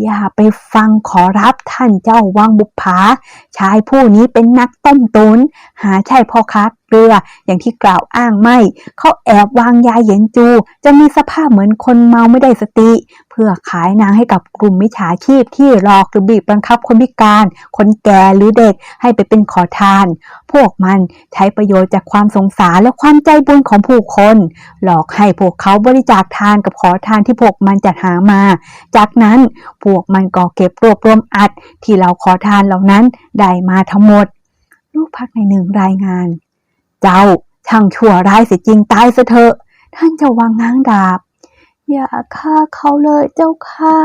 อย่าไปฟังขอรับท่านเจ้าวังบุพผาชายผู้นี้เป็นนักต้มตุน หาใช่พ่อค้า เกลือ อย่างที่กล่าวอ้างไม่ เขาแอบวางยาเย็นจู จะมีสภาพเหมือนคนเมาไม่ได้สติ เพื่อขายนางให้กับกลุ่มมิจฉาชีพที่หลอกหรือบีบบังคับคนพิการ คนแก่หรือเด็กให้ไปเป็นขอทาน พวกมันใช้ประโยชน์จากความสงสารและความใจบุญของผู้คน หลอกให้พวกเขาบริจาคทานกับขอทานที่พวกมันจัดหามา จากนั้นพวกมันก็เก็บรวบรวมอัดที่เราขอทานเหล่านั้นได้มาทั้งหมดลูกพักในหนึ่งรายงาน เจ้าช่างชั่วร้ายเสียจริงตายซะเถอะ ท่านจะวางง้างดาบ อย่าฆ่าเขาเลยเจ้าค่ะ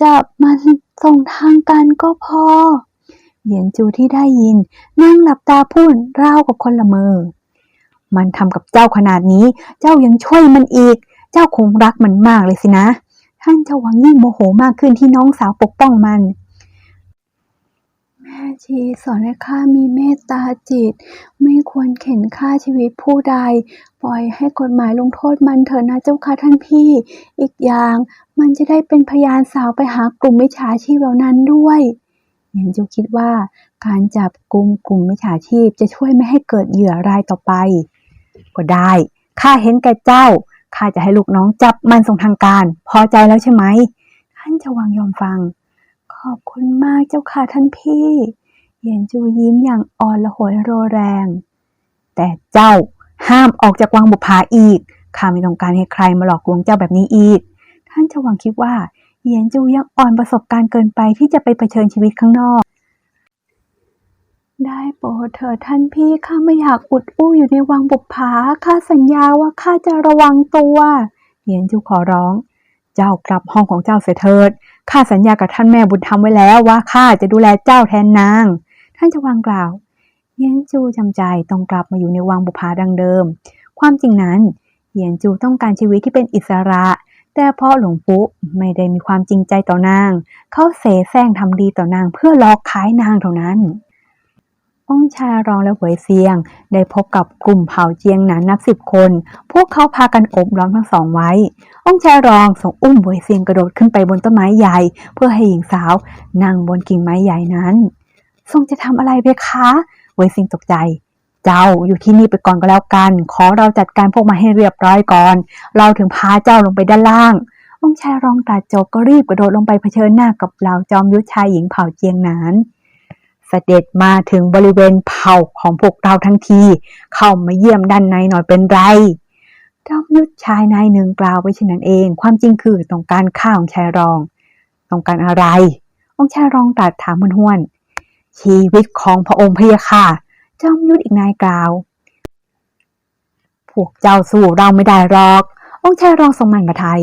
จับมันส่งทางกันก็พอ เหยียนจูที่ได้ยิน นั่งหลับตาพูดราวกับคนละเมอ มันทำกับเจ้าขนาดนี้ เจ้ายังช่วยมันอีก เจ้าคงรักมันมากเลยสินะ ท่านเจ้าหวังยิ่งโมโหมากขึ้นที่น้องสาวปกป้องมัน ชีสอนให้ข้ามีเมตตาจิต ไม่ควรเข็นฆ่าชีวิตผู้ใด ปล่อยให้กฎหมายลงโทษมันเถอะนะเจ้าค่ะท่านพี่ อีกอย่างมันจะได้เป็นพยานสาวไปหากลุ่มมิจฉาชีพเหล่านั้นด้วยเหยียนจูคิดว่า การจับกลุ่มกลุ่มมิจฉาชีพจะช่วยไม่ให้เกิดเหยื่อรายต่อไป ก็ได้ข้าเห็นแก่เจ้าข้าจะให้ลูกน้องจับมันส่งทางการ พอใจแล้วใช่ไหม ท่านจะวางยอมฟัง ขอบคุณมากเจ้าค่ะท่านพี่ เหยียนจูยิ้มอย่างอ่อนละหยโรแรง แต่เจ้าห้ามออกจากวังบุพาอีก ข้าไม่ต้องการให้ใครมาหลอกลวงเจ้าแบบนี้อีก ท่านจะวังคิดว่าเยียนจูยังอ่อนประสบการณ์เกินไปที่จะไปเผชิญชีวิตข้างนอก ได้โปรดเถิดท่านพี่ข้าไม่อยากอุดอู้อยู่ในวังบุปผาข้าสัญญาว่าข้าจะระวังตัวเยียนจูขอร้อง เจ้ากลับห้องของเจ้าเสียเถิดข้าสัญญากับท่านแม่บุญธรรมไว้แล้วว่าข้าจะดูแลเจ้าแทนนาง ท่านจะวางกล่าวเหยียนจูจำใจต้องกลับมาอยู่ในวังบุปผาดังเดิม ความจริงนั้นเหยียนจูต้องการชีวิตที่เป็นอิสระ แต่เพราะหลวงปุ๊ไม่ได้มีความจริงใจต่อนาง เขาเสแสร้งทำดีต่อนางเพื่อลอกขายนางเท่านั้น องชายรองและหวยเซียง ได้พบกับกลุ่มเผ่าเจียงหนานนับสิบคน พวกเขาพากันอบล้อมทั้งสองไว้ องชายรองส่งอุ้มหวยเซียงกระโดดขึ้นไปบนต้นไม้ใหญ่ เพื่อให้หญิงสาวนั่งบนกิ่งไม้ใหญ่นั้น ทรงจะทำอะไรเพคะหวยซียงตกใจ เจ้าอยู่ที่นี่ไปก่อนก็แล้วกัน ขอเราจัดการพวกมาให้เรียบร้อยก่อน เราถึงพาเจ้าลงไปด้านล่างองค์ชายรองตรัดจบก็รีบกระโดดลงไปเผชิญหน้ากับเหล่าจอมยุทธชายหญิงเผ่าเจียงหนานเสด็จมาถึงบริเวณเผ่าของพวกเราทั้งที เข้ามาเยี่ยมด้านในหน่อยเป็นไรจอมยุทธชายนายหนึ่งกล่าวไว้เช่นนั้นเอง ความจริงคือต้องการข้าของชายรอง ต้องการอะไร องค์ชายรองตรัสถามมันห้วน ชีวิตของพระองค์พะยะค่ะ จอมยุทธอีกนายกล่าว พวกเจ้าสู้เราไม่ได้หรอก องค์ชายรองทรงมันมาไทย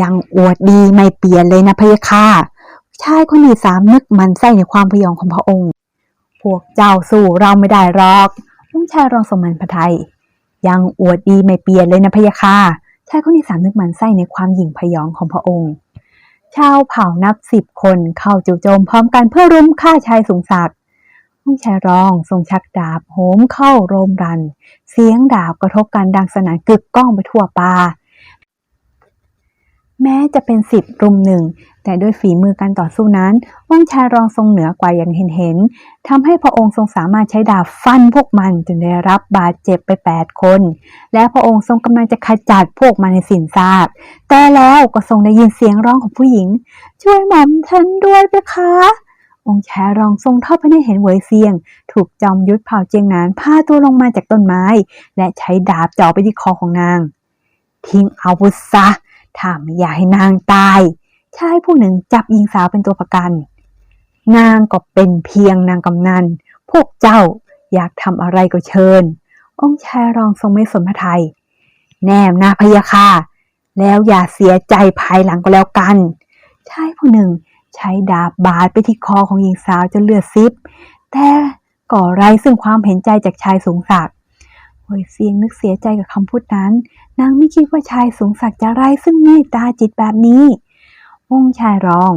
ยังอวดดีไม่เปลี่ยนเลยนะพะยะค่ะ ชายคนที่สามนึกมันไส้ในความพยองของพระองค์ พวกเจ้าสู้เราไม่ได้หรอก องค์ชายรองทรงมันพระไทย ยังอวดดีไม่เปลี่ยนเลยนะพะยะค่ะชายคนที่สามนึกมันไส้ในความหยิ่งพยองของพระองค์ ชาวเผ่านับสิบคนเข้าจู่โจมพร้อมกันเพื่อรุมฆ่าชายสูงศักดิ์องค์ชายรองทรงชักดาบโหมเข้าโรมรัน เสียงดาบกระทบกันดังสนั่นกึกก้องไปทั่วป่า แม้จะเป็นสิบรุมหนึ่ง แต่ด้วยฝีมือการต่อสู้นั้นองค์ชายรองทรงเหนือกว่าอย่างเห็นเห็นทำให้พระองค์ทรงสามารถใช้ดาบฟันพวกมันจนได้รับบาดเจ็บไปแปดคน และพระองค์ทรงกำลังจะขจัดพวกมันในสินทราบ แต่แล้วก็ทรงได้ยินเสียงร้องของผู้หญิง ช่วยหม่อมฉันด้วยเพคะ องค์ชายรองทรงทอดพระเนตรเห็นเหวยเซียง ถูกจอมยุทธเผ่าเจียงนานพาตัวลงมาจากต้นไม้ และใช้ดาบเจ่อไปที่คอของนาง ทิ้งอาวุธซะ ถ้าไม่อยากให้นางตาย ชายผู้หนึ่งจับหญิงสาวเป็นตัวประกัน นางก็เป็นเพียงนางกำนัน พวกเจ้าอยากทำอะไรก็เชิญ องค์ชายรองทรงไม่สนพระไทย แน่นะพยะค่ะ แล้วอย่าเสียใจภายหลังก็แล้วกัน ชายผู้หนึ่งใช้ดาบบาดไปที่คอของหญิงสาวจนเลือดซิบ แต่ก่อไรซึ่งความเห็นใจจากชายสูงศักดิ โวยเสียงนึกเสียใจกับคำพูดนั้น นางไม่คิดว่าชายสูงศักดิ์จะไร้ซึ่งเมตตาจิตแบบนี้องชายรอง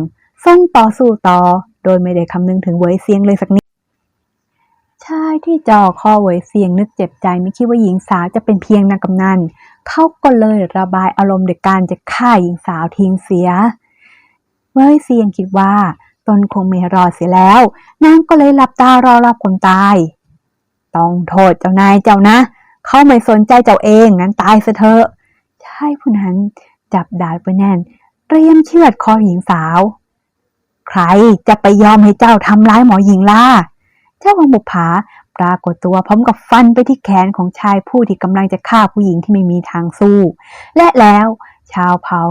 ทรงต่อสู้ต่อ โดยไม่ได้คำนึงถึงเวยเสียงเลยสักนิดชายที่จ่อคอเวยเสียงนึกเจ็บใจไม่คิดว่าหญิงสาวจะเป็นเพียงนางกำนันเขาก็เลยระบายอารมณ์โดยการจะฆ่าหญิงสาวทิ้งเสีย เวยเซียงคิดว่า ตนคงไม่รอดเสียแล้วนางก็เลยหลับตารอรับคนตาย ต้องโทษเจ้านายเจ้านะ เขาไม่สนใจเจ้าเองงั้นตายซะเถอะชายผู้นั้นจับดาบไว้แน่น เตรียมเชือดคอหญิงสาว ใครจะไปยอมให้เจ้าทำร้ายหมอหญิงล่ะเจ้าวังบุภาปรากฏตัวพร้อมกับฟันไปที่แขนของชายผู้ที่กำลังจะฆ่าผู้หญิงที่ไม่มีทางสู้ และแล้วชาวเผา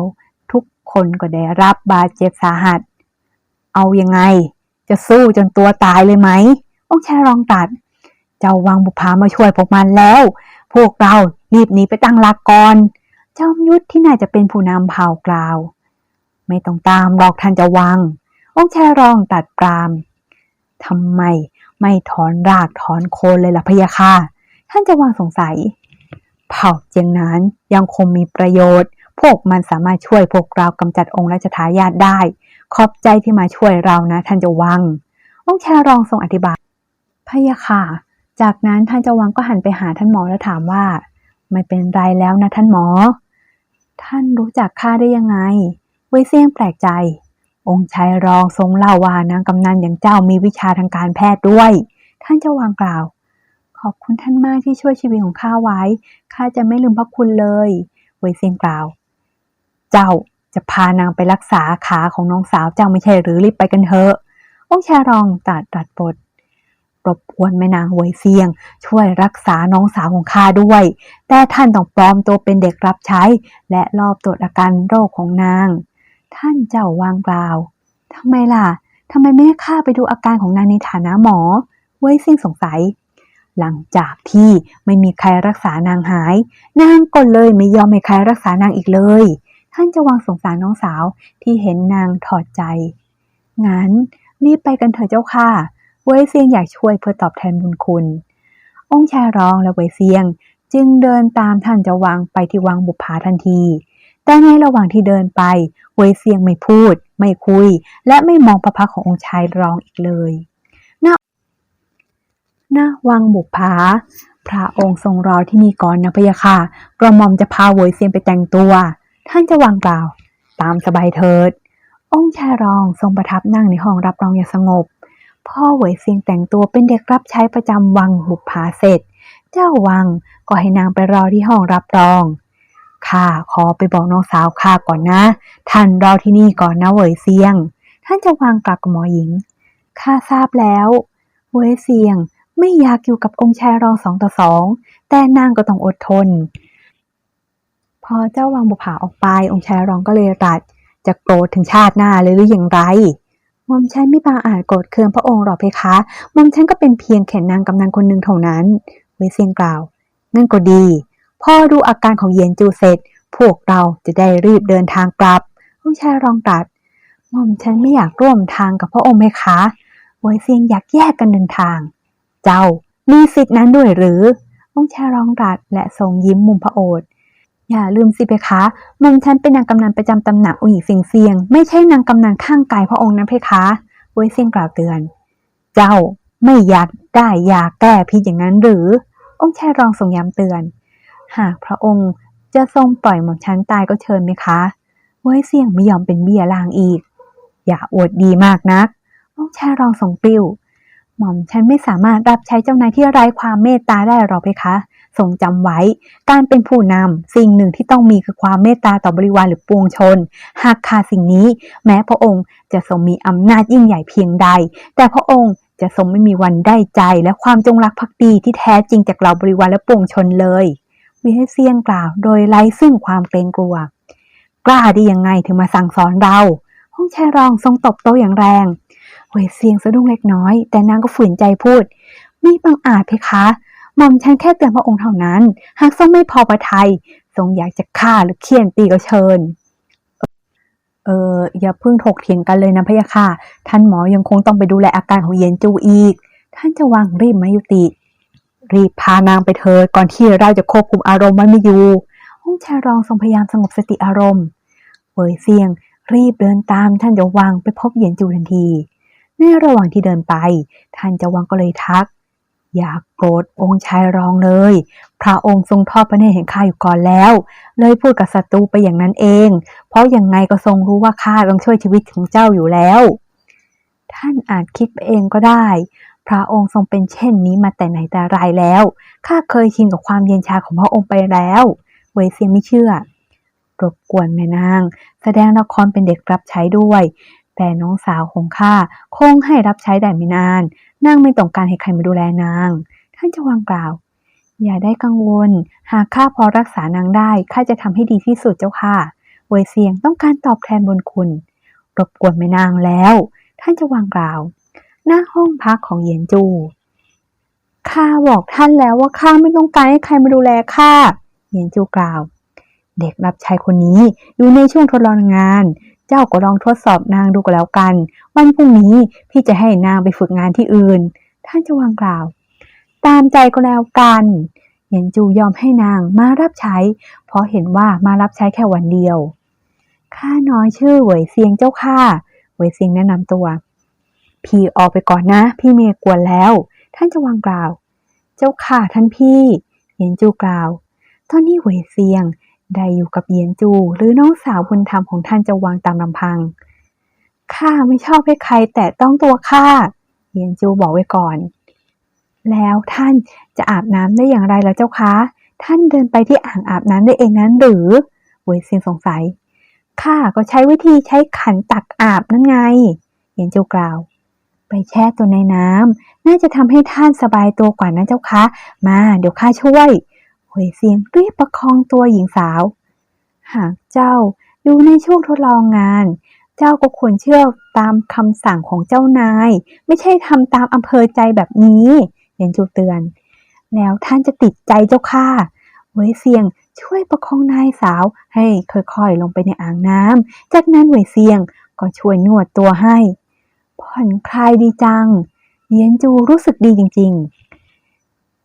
ทุกคนก็ได้รับบาดเจ็บสาหัส เอายังไง จะสู้จนตัวตายเลยไหมองค์ชายรองตัด เจ้าวังบุภามาช่วยพวกมันแล้ว พวกเรารีบหนีไปตั้งหลักก่อน เจอมยุทธที่น่าจะเป็นผู้นำเผ่ากล่าว ไม่ต้องตามหรอกท่านจะวัง องค์ชายรองตัดปรามทำไมไม่ถอนรากถอนโคนเลยล่ะพะยะค่ะ ท่านจะวางสงสัย เผ่าเจียงนั้นยังคงมีประโยชน์ พวกมันสามารถช่วยพวกเรากำจัดองค์ราชทายาทได้ ขอบใจที่มาช่วยเรานะ ท่านจะวัง องค์ชายรองทรงอธิบายพะยะค่ะ จากนั้นท่านเจะวังก็หันไปหาท่านหมอแล้วถามว่า ไม่เป็นไรแล้วนะท่านหมอ ท่านรู้จักข้าได้ยังไง เวยเซียงแปลกใจ องค์ชายรองทรงเล่าว่านางกำนันอย่างเจ้ามีวิชาทางการแพทย์ด้วย ท่านเจ้าวางกล่าว ขอบคุณท่านมากที่ช่วยชีวิตของข้าไว้ข้าจะไม่ลืมพระคุณเลย เวยเซียงกล่าว เจ้าจะพานางไปรักษาขาของน้องสาวเจ้าไม่ใช่หรือรีบไปกันเถอะองค์ชายรองตัดตัดบท รบกวนแม่นางเวยเซียง ช่วยรักษาน้องสาวของข้าด้วย แต่ท่านต้องปลอมตัวเป็นเด็กรับใช้ และรอบตรวจอาการโรคของนาง ท่านเจ้าวางกล่าวทำไมล่ะทำไมไม่ให้ข้าไปดูอาการของนางในฐานะหมอเว้ยซิ่งสงสัย หลังจากที่ไม่มีใครรักษานางหาย นางก็เลยไม่ยอมให้ใครรักษานางอีกเลย ท่านจะวางสงสารน้องสาวที่เห็นนางถอดใจ งั้นรีบไปกันเถอะเจ้าค่ะ เวยเซียงอยากช่วยเพื่อตอบแทนบุญคุณ องค์ชายรองและเวยเซียงจึงเดินตามท่านจะวางไปที่วังบุปผาทันที แต่ในระหว่างที่เดินไป เวยเซียงไม่พูด ไม่คุย และไม่มองพระพักขององค์ชายรองอีกเลยหน้าหน้าวังบุปผาพระองค์ทรงรอที่นี่ก่อนนะพะยะค่ะ กระหม่อมจะพาเวยเซียงไปแต่งตัว ท่านจะวางกล่าว ตามสบายเถิด องค์ชายรองทรงประทับนั่งในห้องรับรองอย่างสงบ พ่อเหวยเซียงแต่งตัวเป็นเด็กรับใช้ประจำวังบุปผาเสร็จ เจ้าวังก็ให้นางไปรอที่ห้องรับรองข้าขอไปบอกน้องสาวข้าก่อนนะ ท่านรอที่นี่ก่อนนะเหวยเซียง ท่านจะวางกลับกับหมอหญิงข้าทราบแล้วเหวยเซียงไม่อยากอยู่กับองค์ชายรองสองต่อสองแต่นางก็ต้องอดทน พอเจ้าวังบุผาออกไปองค์ชายรองก็เลยตรัสจะโกรธถึงชาติหน้าเลยหรืออย่างไร มอมฉันไม่บางอาจโกรธเคืองพระองค์หรอกเพคะมอมฉันก็เป็นเพียงแค่นางกำนันคนหนึ่งเท่านั้น เวเซียงกล่าว นั่นก็ดี พ่อดูอาการของเยียนจูเสร็จ พวกเราจะได้รีบเดินทางกลับองค์ชายรองตรัสมอมฉันไม่อยากร่วมทางกับพระองค์เพคะเวเซียงอยากแยกกันเดินทาง เจ้ามีสิทธินั้นด้วยหรือองค์ชายรองตรัสและทรงยิ้มมุมพระโอษฐ์ อย่าลืมสิเพคะหม่อมฉันเป็นนางกำนันประจำตำหนักองค์หญิงเซียงเซียง ไม่ใช่นางกำนันข้างกายพระองค์นะเพคะเวยเซียงกล่าวเตือน เจ้าไม่อยากได้ยาแก้พิษอย่างนั้นหรือ องค์ชายรองทรงย้ำเตือน หากพระองค์จะทรงปล่อยหม่อมฉันตายก็เชิญไหมคะเวยเซียงไม่ยอมเป็นเบี้ยลางอีก อย่าอวดดีมากนัก องค์ชายรองทรงปลิ้วหม่อมฉันไม่สามารถรับใช้เจ้านายที่ไร้ความเมตตาได้หรอกเพคะ ทรงจำไว้ การเป็นผู้นำสิ่งหนึ่งที่ต้องมีคือความเมตตาต่อบริวารหรือปวงชน หากขาดสิ่งนี้ แม้พระองค์จะทรงมีอำนาจยิ่งใหญ่เพียงใด แต่พระองค์จะทรงไม่มีวันได้ใจและความจงรักภักดีที่แท้จริงจากเหล่าบริวารและปวงชนเลยวิเฮเซียงกล่าวโดยไร้ซึ่งความเกรงกลัว กล้าได้ยังไงถึงมาสั่งสอนเราห้องชายรองทรงตบโต๊ะอย่างแรงเวเซียงสะดุ้งเล็กน้อย แต่นางก็ฝืนใจพูด มีบังอาจเพคะ หม่อมฉันแค่เตือนพระองค์เท่านั้น หากทรงไม่พอพระทัยทรงอยากจะฆ่าหรือเคี่ยนตีก็เชิญ เอออย่าเพิ่งถกเถียงกันเลยนะพะยะค่ะ ท่านหมอยังคงต้องไปดูแลอาการของเย็นจูอีก ท่านจะวางรีบไหมยุติ รีบพานางไปเถิดก่อนที่เราจะควบคุมอารมณ์ไว้ไม่อยู่ห้องชายรองทรงพยายามสงบสติอารมณ์เวยเซียง รีบเดินตามท่านจะวางไปพบเยียนจูทันที ในระหว่างที่เดินไป ท่านจะวังก็เลยทัก อย่ากโกรธองค์ชายรองเลย พระองค์ทรงทอดพระเนตรเห็นข้าอยู่ก่อนแล้ว เลยพูดกับศัตรูไปอย่างนั้นเอง เพราะยังไงก็ทรงรู้ว่าข้าต้องช่วยชีวิตของเจ้าอยู่แล้ว ท่านอาจคิดไปเองก็ได้ พระองค์ทรงเป็นเช่นนี้มาแต่ไหนแต่ไรแล้ว ข้าเคยชินกับความเย็นชาของพระองค์ไปแล้ว เวยเซียงไม่เชื่อ รบกวนแม่นาง แสดงละครเป็นเด็กรับใช้ด้วย แต่น้องสาวของข้าคงให้รับใช้ได้ไม่นาน นางไม่ต้องการให้ใครมาดูแลนาง ท่านจะวางกล่าว อย่าได้กังวล หากข้าพอรักษานางได้ข้าจะทำให้ดีที่สุดเจ้าค่ะ เวยเซียงต้องการตอบแทนบุญคุณ รบกวนแม่นางแล้ว ท่านจะวางกล่าว หน้าห้องพักของเหยียนจูข้าบอกท่านแล้วว่าข้าไม่ต้องการให้ใครมาดูแลข้าเหยียนจูกล่าว เด็กรับใช้คนนี้อยู่ในช่วงทดลองงาน เจ้าก็ลองทดสอบนางดูก็แล้วกัน วันพรุ่งนี้พี่จะให้นางไปฝึกงานที่อื่น ท่านจะวางกล่าว ตามใจก็แล้วกันเหยียนจูยอมให้นางมารับใช้ เพราะเห็นว่ามารับใช้แค่วันเดียว ข้าน้อยชื่อเหวยเซียงเจ้าค่ะ เหวยเซียงแนะนำตัว พี่ออกไปก่อนนะ พี่เมย์กวนแล้ว ท่านจะวางกล่าว เจ้าค่ะท่านพี่เหยียนจูกล่าว ตอนนี้เหวยเซียง ได้อยู่กับเหยียนจู หรือน้องสาวบุญธรรมของท่านจะวางตามลำพัง ข้าไม่ชอบให้ใครแตะต้องตัวข้า เหยียนจูบอกไว้ก่อน แล้วท่านจะอาบน้ำได้อย่างไรล่ะเจ้าคะ ท่านเดินไปที่อ่างอาบน้ำได้เองนั้นหรือเวยเซียงสงสัย ข้าก็ใช้วิธีใช้ขันตักอาบนั่นไง เหยียนจูกล่าว ไปแช่ตัวในน้ำน่าจะทำให้ท่านสบายตัวกว่านะเจ้าคะ มาเดี๋ยวข้าช่วย วยเซียงรีบประคองตัวหญิงสาว หากเจ้าอยู่ในช่วงทดลองงาน เจ้าก็ควรเชื่อตามคำสั่งของเจ้านาย ไม่ใช่ทำตามอำเภอใจแบบนี้เหยียนจูเตือน แล้วท่านจะติดใจเจ้าค่ะเวยเซียงช่วยประคองนายสาวให้ค่อยๆลงไปในอ่างน้ำ จากนั้นเวยเซียงก็ช่วยนวดตัวให้ ผ่อนคลายดีจังเหยียนจูรู้สึกดีจริง ๆ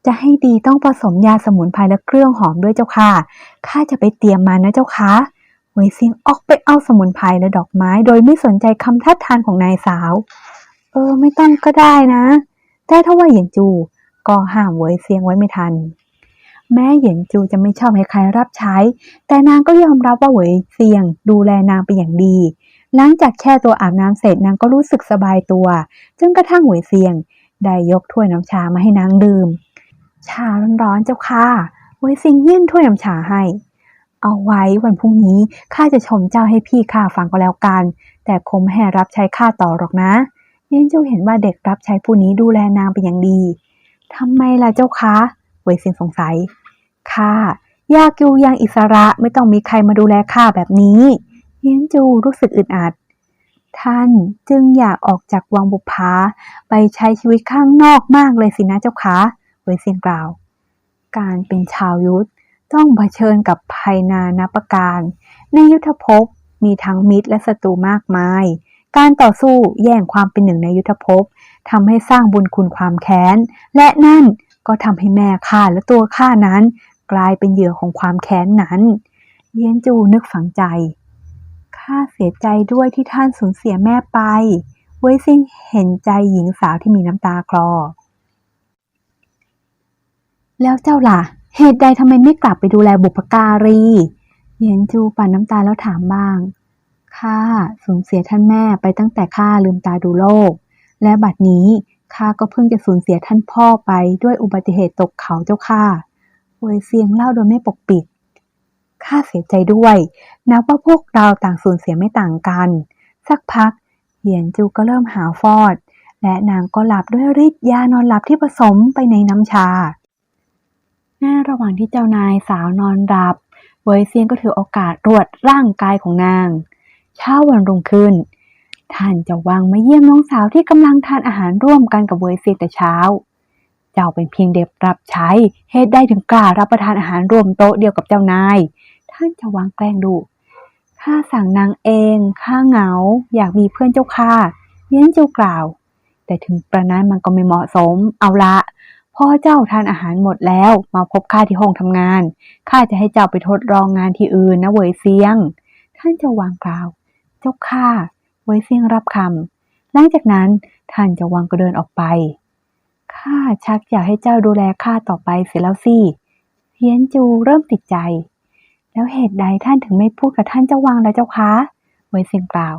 จะให้ดีต้องผสมยาสมุนไพรและเครื่องหอมด้วยเจ้าค่ะ ข้าจะไปเตรียมมานะเจ้าค่ะเหวยเซียงออกไปเอาสมุนไพรและดอกไม้ โดยไม่สนใจคำทัดทานของนายสาว เออ ไม่ต้องก็ได้นะ แต่ถ้าว่าเหยียนจู ก็ห้ามเหวยเซียงไว้ไม่ทัน แม้เหยียนจูจะไม่ชอบให้ใครรับใช้ แต่นางก็ยอมรับว่าเหวยเซียง ดูแลนางเป็นอย่างดี หลังจากแช่ตัวอาบน้ำเสร็จนางก็รู้สึกสบายตัว จนกระทั่งเหวยเซียงได้ยกถ้วยน้ำชามาให้นางดื่ม ชาร้อนๆเจ้าค่ะเหวยเซียงยื่นถ้วยน้ำชาให้ เอาไว้วันพรุ่งนี้ข้าจะชมเจ้าให้พี่ข้าฟังก็แล้วกัน แต่คงไม่ให้รับใช้ข้าต่อหรอกนะเย็นจูเห็นว่าเด็กรับใช้ผู้นี้ดูแลนางเป็นอย่างดีทำไมล่ะเจ้าคะเวยซียงสงสัยข้ายากอยู่อย่างอิสระไม่ต้องมีใครมาดูแลข้าแบบนี้เย็นจูรู้สึกอึดอัด ท่านจึงอยากออกจากวังบุพาไปใช้ชีวิตข้างนอกมากเลยสินะเจ้าคะ เวยเซียงกล่าวการเป็นชาวยุทธต้องเผชิญกับภัยนานาประการ ในยุทธภพมีทั้งมิตรและศัตรูมากมาย การต่อสู้แย่งความเป็นหนึ่งในยุทธภพทำให้สร้างบุญคุณความแค้น และนั่นก็ทำให้แม่ข้าและตัวข้านั้น กลายเป็นเหยื่อของความแค้นนั้น เยียนจูนึกฝังใจ ข้าเสียใจด้วยที่ท่านสูญเสียแม่ไป เวยซิงเห็นใจหญิงสาวที่มีน้ำตาคลอ แล้วเจ้าล่ะ เหตุใดทำไมไม่กลับไปดูแลบุพการีเยียนจูปั่นน้ำตาแล้วถามบ้าง ข้าสูญเสียท่านแม่ไปตั้งแต่ข้าลืมตาดูโลก และบัดนี้ข้าก็เพิ่งจะสูญเสียท่านพ่อไปด้วยอุบัติเหตุตกเขาเจ้าค่ะเวยเซียงเล่าโดยไม่ปกปิด ข้าเสียใจด้วย นับว่าพวกเราต่างสูญเสียไม่ต่างกัน สักพัก เหยียนจูก็เริ่มหาวฟอด และนางก็หลับด้วยฤทธิ์ยานอนหลับที่ผสมไปในน้ำชา ในระหว่างที่เจ้านายสาวนอนหลับ เวยเซียงก็ถือโอกาสตรวจร่างกายของนาง เช้าวันรุ่งขึ้น ท่านจะวางมาเยี่ยมน้องสาวที่กำลังทานอาหารร่วมกันกับเวยเซียงแต่เช้า เจ้าเป็นเพียงเด็กรับใช้เหตุได้ถึงกล้ารับประทานอาหารร่วมโต๊ะเดียวกับเจ้านาย ท่านจะวางแกล้งดูข้าสั่งนางเองข้าเหงา อยากมีเพื่อนเจ้าค่ะเยียนจูกล่าว แต่ถึงประนั้นมันก็ไม่เหมาะสม เอาละ พ่อเจ้าทานอาหารหมดแล้ว มาพบข้าที่ห้องทำงาน ข้าจะให้เจ้าไปทดลองงานที่อื่นนะเวยเซียง ท่านเจะวางกล่าว เจ้าค่ะเวยเซียงรับคำหลังจากนั้นท่านจะวางก็เดินออกไป ข้าชักอยากให้เจ้าดูแลข้าต่อไปเสียแล้วสิเฮียนจูเริ่มติดใจ แล้วเหตุใดท่านถึงไม่พูดกับท่านเจ้าวังแล่ะเจ้าคะไว้เสียงกล่าว